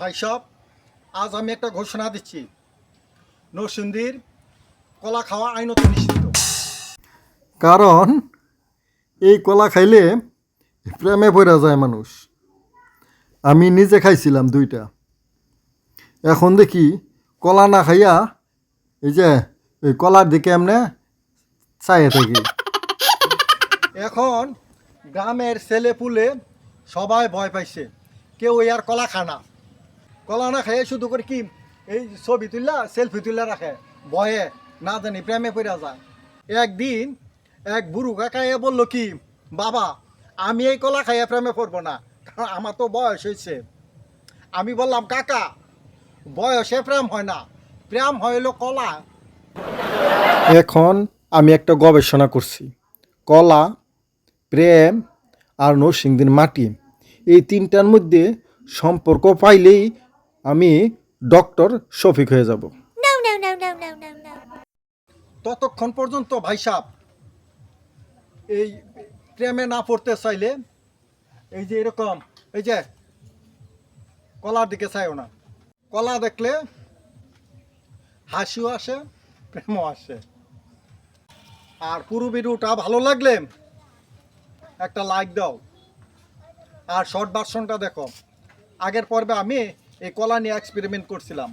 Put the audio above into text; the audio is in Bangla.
ভাই সব আজ আমি একটা ঘোষণা দিচ্ছি। নরসিংদীর কলা খাওয়া আইনত নিষিদ্ধ। কারণ এই কলা খাইলে প্রেমে পড়া যায় মানুষ। আমি নিজে খাইছিলাম দুইটা। এখন দেখি কলা না খাইয়া এই যে এই কলার দিকে এমনে চাইয়ে থাকি। এখন গ্রামের ছেলে পুলে সবাই ভয় পাইছে কেউ ওই আর কলা খানা কলা না খাইয়ে শুধু করে কি, এই ছবি তুললা সেলফি তুললা রাখে ভয়ে না জানি প্রেমে পড়া যায়। একদিন এক বুড়ো কাকাইয়া বলল কি, বাবা, আমি এই কলা খাইয়া প্রেমে পড়ব না, কারণ আমার তো বয়স হয়েছে আমি বললাম, কাকা, বয়সে প্রেম হয় না, প্রেম হইল কলা। এখন আমি একটা গবেষণা করছি। কলা, প্রেম আর নরসিংদীর মাটি, এই তিনটার মধ্যে সম্পর্ক পাইলেই আমি ডক্টর শফিক হয়ে যাব. ততক্ষণ পর্যন্ত ভাই সাহ এই প্রেমে না পড়তে চাইলে এই যে এরকম এই যে কলার দিকে চাইও না। কলা দেখলে হাসিও আসে প্রেমও আসে। আর পুরো ভিডিওটা ভালো লাগলে একটা লাইক দাও। আর শর্ট ভার্সনটা দেখো। আগের পর্বে আমি এই কলা নিয়ে এক্সপেরিমেন্ট করছিলাম।